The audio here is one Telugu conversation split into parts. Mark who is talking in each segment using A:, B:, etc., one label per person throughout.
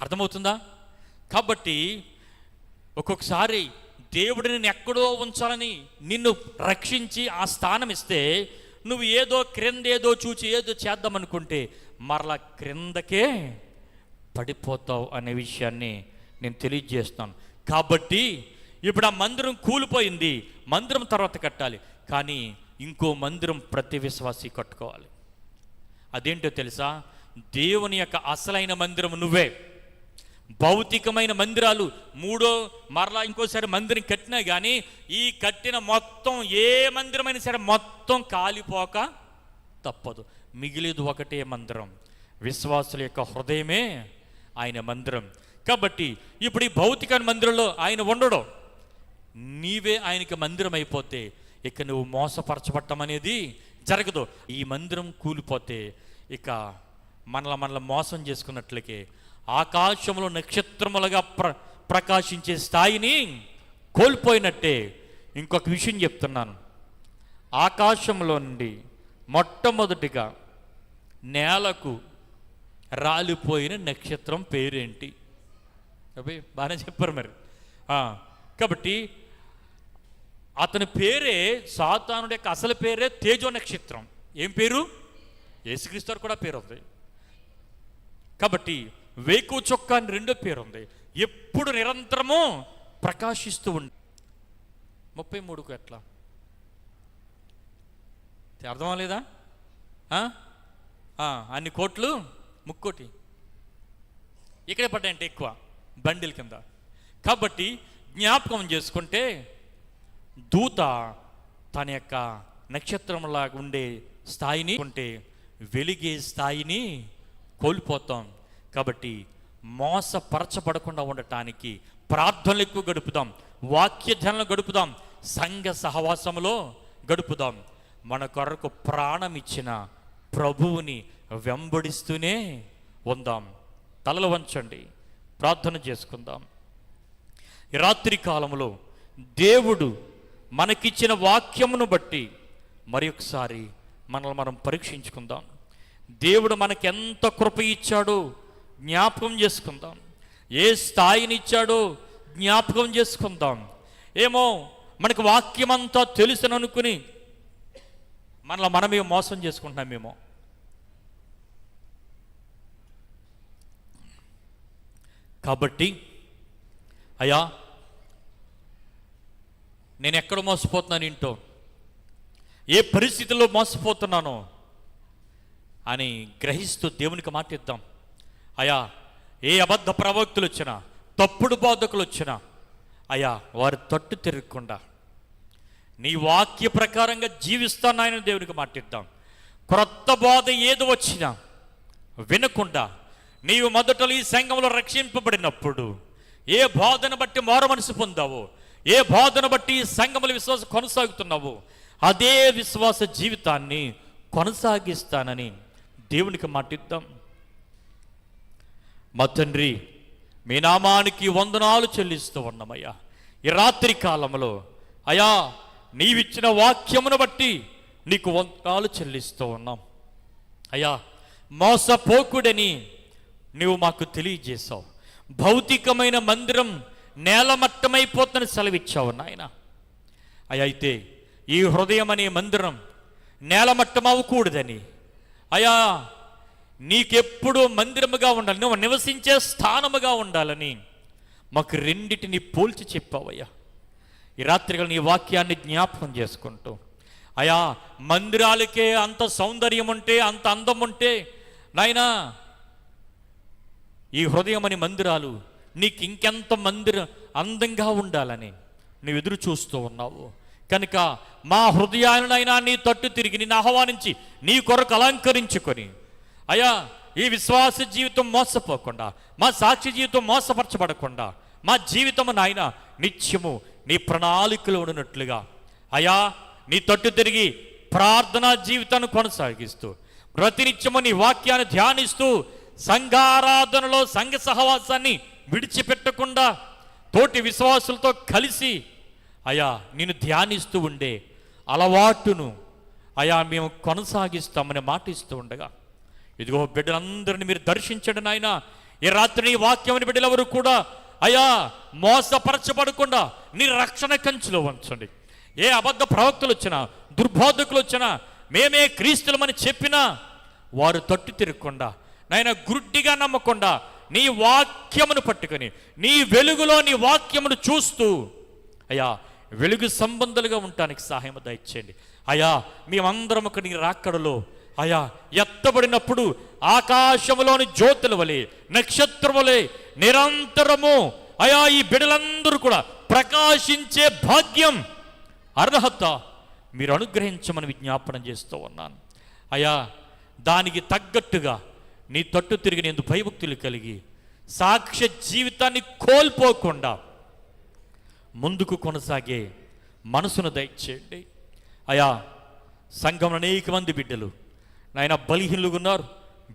A: అర్థమవుతుందా? కాబట్టి ఒక్కొక్కసారి దేవుడు నిన్ను ఎక్కడో ఉంచాలని నిన్ను రక్షించి ఆ స్థానం ఇస్తే నువ్వు ఏదో క్రింద ఏదో చూచి ఏదో చేద్దామనుకుంటే మరలా క్రిందకే పడిపోతావు అనే విషయాన్ని నేను తెలియజేస్తాను కాబట్టి ఇప్పుడు ఆ మందిరం కూలిపోయింది. మందిరం తర్వాత కట్టాలి. కానీ ఇంకో మందిరం ప్రతి విశ్వాసి కట్టుకోవాలి. అదేంటో తెలుసా? దేవుని యొక్క అసలైన మందిరం నువ్వే. భౌతికమైన మందిరాలు మూడో మరలా ఇంకోసారి మందిరం కట్టినా కానీ ఈ కట్టిన మొత్తం ఏ మందిరమైనా సరే మొత్తం కాలిపోక తప్పదు. మిగిలేదు ఒకటే మందిరం. విశ్వాసుల యొక్క హృదయమే ఆయన మందిరం. కాబట్టి ఇప్పుడు ఈ భౌతిక మందిరంలో ఆయన ఉండడం. నీవే ఆయనకి మందిరం అయిపోతే ఇక నువ్వు మోసపరచబట్టం అనేది జరగదు. ఈ మందిరం కూలిపోతే ఇక మనల మనల మోసం చేసుకున్నట్లకే ఆకాశంలో నక్షత్రములుగా ప్ర ప్రకాశించే స్థాయిని కోల్పోయినట్టే ఇంకొక విషయం చెప్తున్నాను. ఆకాశంలో నుండి మొట్టమొదటిగా నేలకు రాలిపోయిన నక్షత్రం పేరేంటి? అబ్బాయి బాగానే చెప్పారు మరి. కాబట్టి అతని పేరే సాతానుడి యొక్క అసలు పేరే తేజో నక్షత్రం. ఏం పేరు? యేసుక్రీస్తు కూడా పేరు అవుతుంది కాబట్టి వేకు చొక్క అని రెండో పేరు ఉంది ఎప్పుడు నిరంతరము ప్రకాశిస్తూ ఉండి ముప్పై మూడుకు ఎట్లా? అర్థం లేదా అన్ని కోట్లు ముక్కోటి. ఇక్కడే పడ్డాయంటే ఎక్కువ బండిల కింద. కాబట్టి జ్ఞాపకం చేసుకుంటే దూత తన యొక్క నక్షత్రంలాగా ఉండే స్థాయిని ఉంటే వెలిగే స్థాయిని కోల్పోతాం. కాబట్టి మోసపరచబడకుండా ఉండటానికి ప్రార్థనలు ఎక్కువ గడుపుదాం వాక్య ధ్యానాలు గడుపుదాం సంఘ సహవాసములో గడుపుదాం. మన కొరకు ప్రాణం ఇచ్చిన ప్రభువుని వెంబడిస్తూనే ఉందాం. తలలు వంచండి ప్రార్థన చేసుకుందాం. రాత్రి కాలంలో దేవుడు మనకిచ్చిన వాక్యమును బట్టి మరి ఒకసారి మనల్ని మనం పరీక్షించుకుందాం. దేవుడు మనకెంత కృప ఇచ్చాడో జ్ఞాపకం చేసుకుందాం. ఏ స్థాయిని ఇచ్చాడో జ్ఞాపకం చేసుకుందాం. ఏమో మనకు వాక్యం అంతా తెలుసును అనుకుని మనమే మోసం చేసుకుంటున్నామేమో కాబట్టి అయ్యా నేను ఎక్కడ మోసపోతున్నాను ఇంటో ఏ పరిస్థితుల్లో మోసపోతున్నానో అని గ్రహిస్తూ దేవునికి మాట ఇద్దాం అయా ఏ అబద్ధ ప్రవక్తులు వచ్చినా తప్పుడు బోధకులు వచ్చినా అయా వారి తట్టు తిరగకుండా నీ వాక్య ప్రకారంగా జీవిస్తాను దేవునికి మాటిద్దాం. క్రొత్త బోధ ఏది వచ్చినా వినకుండా నీవు మొదటలో ఈ సంఘంలో రక్షింపబడినప్పుడు ఏ బోధను బట్టి మారు మనసు పొందావో ఏ బోధను బట్టి ఈ సంఘముల విశ్వాసం కొనసాగుతున్నావో అదే విశ్వాస జీవితాన్ని కొనసాగిస్తానని దేవునికి మాటిద్దాం. మా తండ్రి మీ నామానికి వందనాలు చెల్లిస్తూ ఉన్నామయ్యా. ఈ రాత్రి కాలంలో అయా నీవిచ్చిన వాక్యమును బట్టి నీకు వందనాలు చెల్లిస్తూ ఉన్నాం. అయ్యా మోసపోకుడని నీవు మాకు తెలియజేశావు. భౌతికమైన మందిరం నేలమట్టమైపోతుందని సెలవిచ్చావు నాయన. అయ్యా అయితే ఈ హృదయం అనే మందిరం నేలమట్టమవ్వకూడదని అయా నీకెప్పుడు మందిరముగా ఉండాలి. నువ్వు నివసించే స్థానముగా ఉండాలని మాకు రెండిటిని పోల్చి చెప్పావయ్యా. ఈ రాత్రిగా నీ వాక్యాన్ని జ్ఞాపకం చేసుకుంటూ అయా మందిరాలకే అంత సౌందర్యం ఉంటే అంత అందం ఉంటే నాయనా ఈ హృదయం అని మందిరాలు నీకు ఇంకెంత మందిరం అందంగా ఉండాలని నువ్వు ఎదురు చూస్తూ ఉన్నావు. కనుక మా హృదయాలనైనా నీ తట్టు తిరిగి నిన్ను ఆహ్వానించి నీ కొరకు అలంకరించుకొని అయ్యా ఈ విశ్వాస జీవితం మోసపోకుండా మా సాక్షి జీవితం మోసపరచబడకుండా మా జీవితము నాయన నిత్యము నీ ప్రణాళికలో ఉన్నట్లుగా. అయా నీ తట్టు తిరిగి ప్రార్థనా జీవితాన్ని కొనసాగిస్తూ ప్రతినిత్యము నీ వాక్యాన్ని ధ్యానిస్తూ సంఘారాధనలో సంఘ సహవాసాన్ని విడిచిపెట్టకుండా తోటి విశ్వాసులతో కలిసి అయా నేను ధ్యానిస్తూ ఉండే అలవాటును అయా మేము కొనసాగిస్తామని మాటిస్తూ ఉండగా ఇదిగో బిడ్డలందరినీ మీరు దర్శించండి నాయన. ఈ రాత్రి నీ వాక్యమని బిడ్డలెవరు కూడా అయా మోసపరచబడకుండా నీ రక్షణ కంచులో ఉంచండి. ఏ అబద్ధ ప్రవక్తలు వచ్చినా దుర్బోధకులు వచ్చినా మేమే క్రీస్తులమని చెప్పినా వారు తట్టు తిరగకుండా నాయన గుడ్డిగా నమ్మకుండా నీ వాక్యమును పట్టుకొని నీ వెలుగులో నీ వాక్యమును చూస్తూ అయ్యా వెలుగు సంబంధాలుగా ఉండటానికి సహాయం దయచేయండి. అయ్యా మేమందరం ఒక నీ రాక్కడలో అయా ఎత్తబడినప్పుడు ఆకాశములోని జ్యోతుల వలె నక్షత్రములే నిరంతరము అయా ఈ బిడలందరూ కూడా ప్రకాశించే భాగ్యం అర్హత మీరు అనుగ్రహించమని విజ్ఞాపనం చేస్తూ ఉన్నాను. అయా దానికి తగ్గట్టుగా నీ తట్టు తిరిగి నేను భయభక్తులు కలిగి సాక్ష్య జీవితాన్ని కోల్పోకుండా ముందుకు కొనసాగే మనసును దయచేయండి. అయా సంఘం అనేక మంది బిడ్డలు నాయన బలిహీనులుగా ఉన్నారు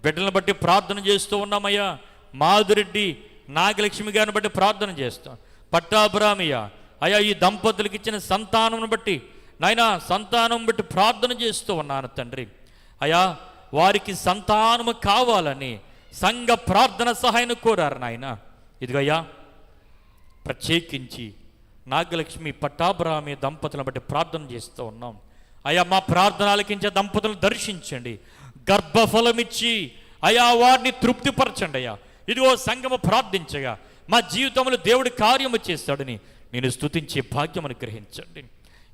A: బిడ్డలను బట్టి ప్రార్థన చేస్తూ ఉన్నామయ్యా. మాధురెడ్డి నాగలక్ష్మి గారిని బట్టి ప్రార్థన చేస్తాం. పట్టాభిరామయ్య అయ్యా ఈ దంపతులకు ఇచ్చిన సంతానం బట్టి నాయన సంతానం బట్టి ప్రార్థన చేస్తూ ఉన్నాను తండ్రి. అయ్యా వారికి సంతానము కావాలని సంఘ ప్రార్థన సహాయం కోరారు నాయన. ఇదిగయ్యా ప్రత్యేకించి నాగలక్ష్మి పట్టాభిరామి దంపతులను బట్టి ప్రార్థన చేస్తూ ఉన్నాం. అయ్యా మా ప్రార్థన ఆలకించే దంపతులను దర్శించండి. గర్భఫలమిచ్చి అయా వారిని తృప్తిపరచండి అయ్యా. ఇదిగో సంగము ప్రార్థించగా మా జీవితంలో దేవుడి కార్యము చేస్తాడని నేను స్తుతించే భాగ్యం అనుగ్రహించండి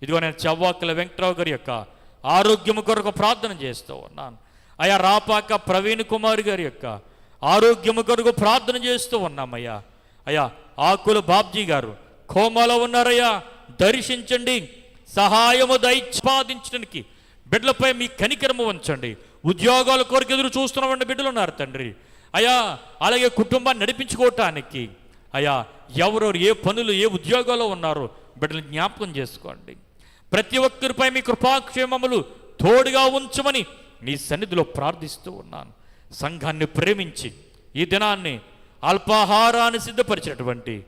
A: ఇదిగో నేను చవ్వాకుల వెంకటరావు గారి యొక్క ఆరోగ్యము కొరకు ప్రార్థన చేస్తూ ఉన్నాను. అయా రాపాక ప్రవీణ్ కుమార్ గారి యొక్క ఆరోగ్యము కొరకు ప్రార్థన చేస్తూ ఉన్నామయ్యా. అయ్యా ఆకుల బాబ్జీ గారు కోమాలో ఉన్నారయ్యా. దర్శించండి. సహాయము దయపాదించడానికి బిడ్డలపై మీ కనికరము ఉంచండి. ఉద్యోగాల కొరకు ఎదురు చూస్తున్నటువంటి బిడ్డలు ఉన్నారు తండ్రి. అయ్యా అలాగే కుటుంబాన్ని నడిపించుకోవటానికి. అయ్యా ఎవరెవరు ఏ పనులు ఏ ఉద్యోగాల్లో ఉన్నారో బిడ్డలు జ్ఞాపకం చేసుకోండి. ప్రతి ఒక్కరిపై మీ కృపాక్షేమములు తోడుగా ఉంచమని నీ సన్నిధిలో ప్రార్థిస్తూ ఉన్నాను. సంఘాన్ని ప్రేమించి ఈ దినాన్ని అల్పాహారాన్ని సిద్ధపరిచినటువంటి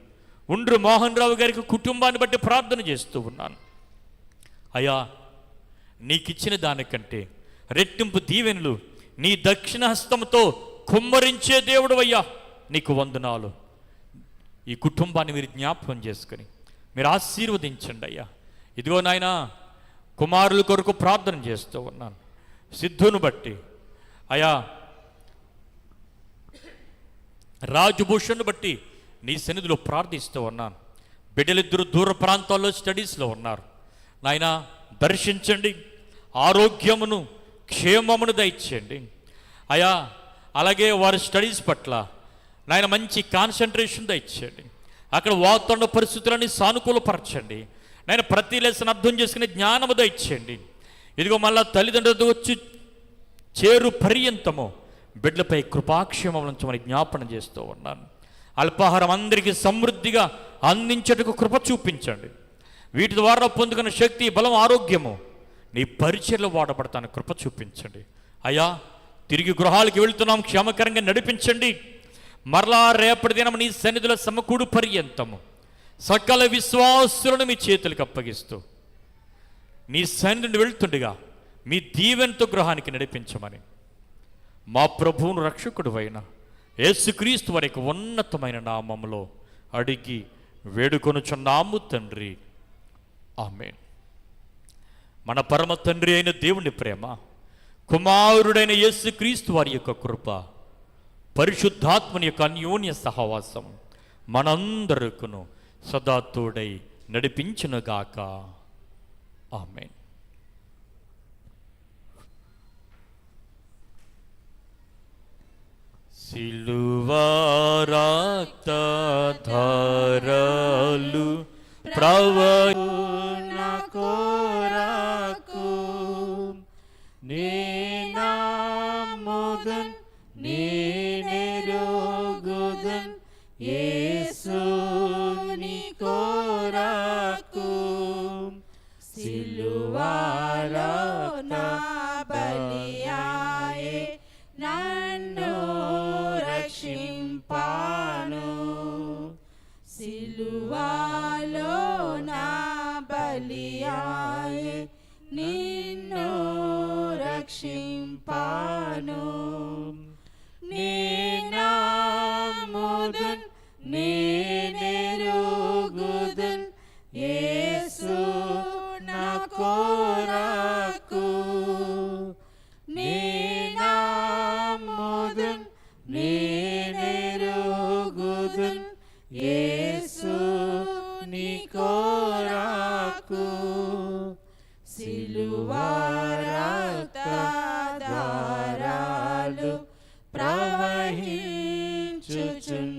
A: ఉండ్రు మోహన్ రావు గారికి కుటుంబాన్ని బట్టి ప్రార్థన చేస్తూ ఉన్నాను. అయ్యా నీకిచ్చిన దానికంటే రెట్టింపు దీవెనలు నీ దక్షిణ హస్తంతో కుమ్మరించే దేవుడు అయ్యా నీకు వందనాలు. ఈ కుటుంబాన్ని మీరు జ్ఞాపకం చేసుకొని మీరు ఆశీర్వదించండి అయ్యా. ఇదిగో నాయనా కుమారుల కొరకు ప్రార్థన చేస్తూ ఉన్నాను. సిద్ధును బట్టి. అయా రాజభూషణ్ బట్టి నీ సన్నిధిలో ప్రార్థిస్తూ ఉన్నాను. బిడ్డలిద్దరు దూర ప్రాంతాల్లో స్టడీస్లో ఉన్నారు. నాయనా దర్శించండి. ఆరోగ్యమును క్షేమమును దయచేయండి. అయా అలాగే వారి స్టడీస్ పట్ల నాయన మంచి కాన్సన్ట్రేషన్ దయచేయండి. అక్కడ వాతావరణ పరిస్థితులని సానుకూలపరచండి. నేను ప్రతి లెసన్ అర్థం చేసుకునే జ్ఞానము దయచేయండి. ఇదిగో మళ్ళా తల్లిదండ్రులతో వచ్చి చేరు పర్యంతము బిడ్డలపై కృపాక్షేమం ఉంచమని జ్ఞాపన చేస్తూ ఉన్నాను. అల్పాహారం అందరికీ సమృద్ధిగా అందించటకు కృప చూపించండి. వీటి ద్వారా పొందుకున్న శక్తి బలం ఆరోగ్యము. నీ పరిచయలో వాడబడతాను కృప చూపించండి. అయ్యా తిరిగి గృహాలకు వెళుతున్నాం క్షేమకరంగా నడిపించండి. మరలా రేపటి దినం నీ సన్నిధిలో సమకూడు పర్యంతము. సకల విశ్వాసులను మీ చేతులకు అప్పగిస్తూ. నీ సన్నిధిని వెళ్తుండగా మీ దీవెనతో గృహానికి నడిపించమని. మా ప్రభువును రక్షకుడు అయిన యేసుక్రీస్తు వారి ఉన్నతమైన నామంలో అడిగి వేడుకొనుచున్నాము తండ్రి. ఆమె మన పరమ తండ్రి అయిన దేవుని ప్రేమ కుమారుడైన యేసుక్రీస్తు వారి యొక్క కృప పరిశుద్ధాత్మని యొక్క అన్యోన్య సహవాసం మనందరికును సదా తోడై నడిపించునుగాక. ఆమెన్. సిలువారాక్తధారలు ప్రవ
B: నాకు సిలువాలో నా బలియాయే నన్ను రక్షింపాను. సిలువాలో నా బలియాయే నిన్ను రక్షింపాను. నీ నేనెరుగుదున్ యేసు నీ కోరాకు సిలువారక్తధారాలు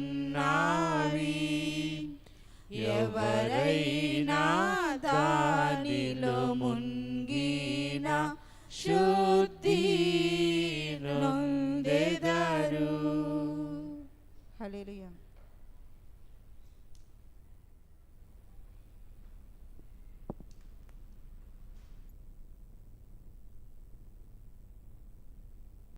B: ప్రవహించుచున్నావి ఎవరైనా దానిలో మున్గిన శుద్ధి నొందెదరు హల్లెలూయా